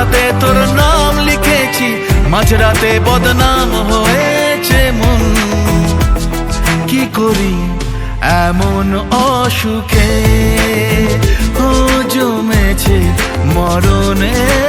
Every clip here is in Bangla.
আর তাতে তোর নাম লিখেছি, মাঝরাতে বদনাম হয়েছে মন। কি করি এমন অসুখে? ও জমেছে মরণে।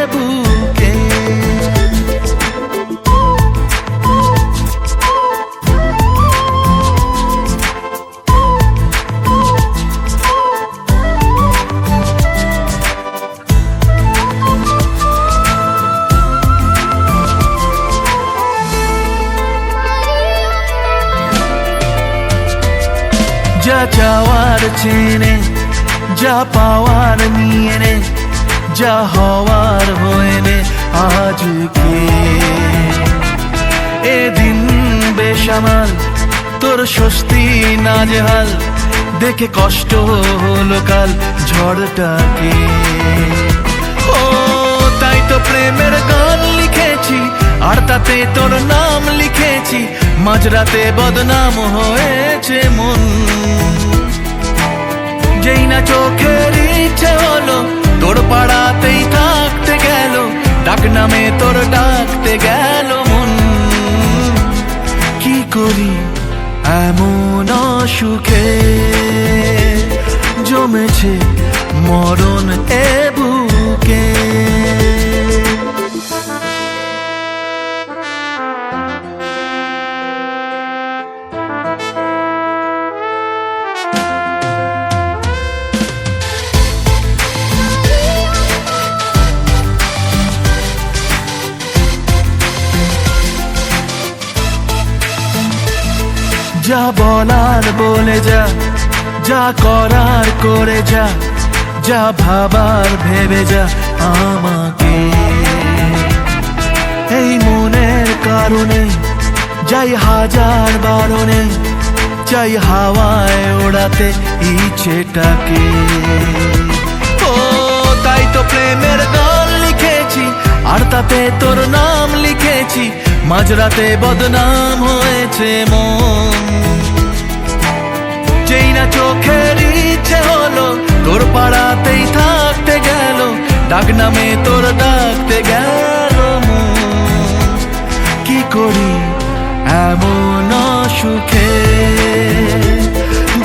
যা চাওয়ার চেনে যা পাওয়ার নিয়ে নে যা হওয়ার হয়ে নে আজকে এদিন বেসামাল তোর স্বস্তি না নাজেহাল দেখে কষ্ট হলো কাল ঝড়টাকে। ও, তাই তো প্রেমের গান লিখেছি, আর তাতে তোর নাম লিখেছি। মাঝরাতে বদনাম হয়েছে মন। যেই না চোখের ইচ্ছে হলো, তোর পাড়াতেই থাকতে গেল, ডাক নামে তোর ডাকতে গেল মন। কি করি এমন সুখে জমেছে মরণ এ বুকে। যা বলার বলে যা যা করার করে যা যা ভাবার ভেবে যা আমাকে। এই মনের কারণে যাই হাজার বারণে চাই হাওয়ায় ওড়াতে ইচ্ছেটাকে। ও, তাই তো প্রেমের গান লিখেছি, আর তাতে তোর নাম লিখেছি মাঝরাতে বদনাম হয়েছে মন। যেই না চোখের ইচ্ছে হলো, তোর পাড়াতেই থাকতে গেল, ডাক নামে তোর ডাকতে গেল কি করি এমন সুখে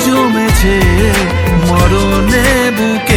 জমেছে মরণে বুকে।